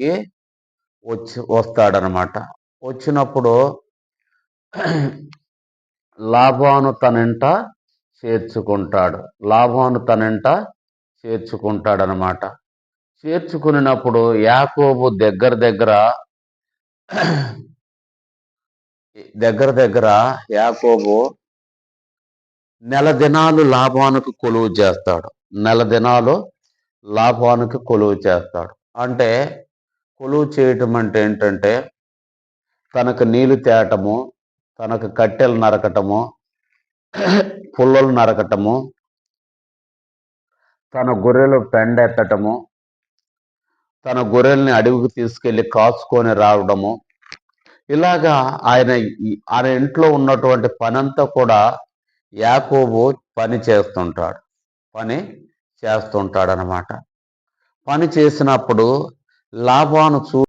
దగ్గరికి వచ్చి వస్తాడనమాట. వచ్చినప్పుడు లాభాను తనంట చేర్చుకుంటాడు. లాభాను తనంట చేర్చుకుంటాడనమాట. చేర్చుకున్నప్పుడు యాకోబు దగ్గర దగ్గర దగ్గర దగ్గర యాకోబు నెల దినాలు లాభానికి కొలువు చేస్తాడు. నెల దినాలు లాభానికి కొలువు చేస్తాడు. అంటే కొలువు చేయటం అంటే ఏంటంటే తనకు నీళ్ళు తేటము తనకు కట్టెలు నరకటము పుల్లలు నరకటము తన గొర్రెలు పెండెత్తటము తన గొర్రెల్ని అడవికి తీసుకెళ్ళి కాచుకొని రావడము. ఇలాగా ఆయన ఆయన ఇంట్లో ఉన్నటువంటి పనంతా కూడా యాకోబు పని చేస్తుంటాడు. పని చేస్తుంటాడు అనమాట పని చేసినప్పుడు లాభాను చూ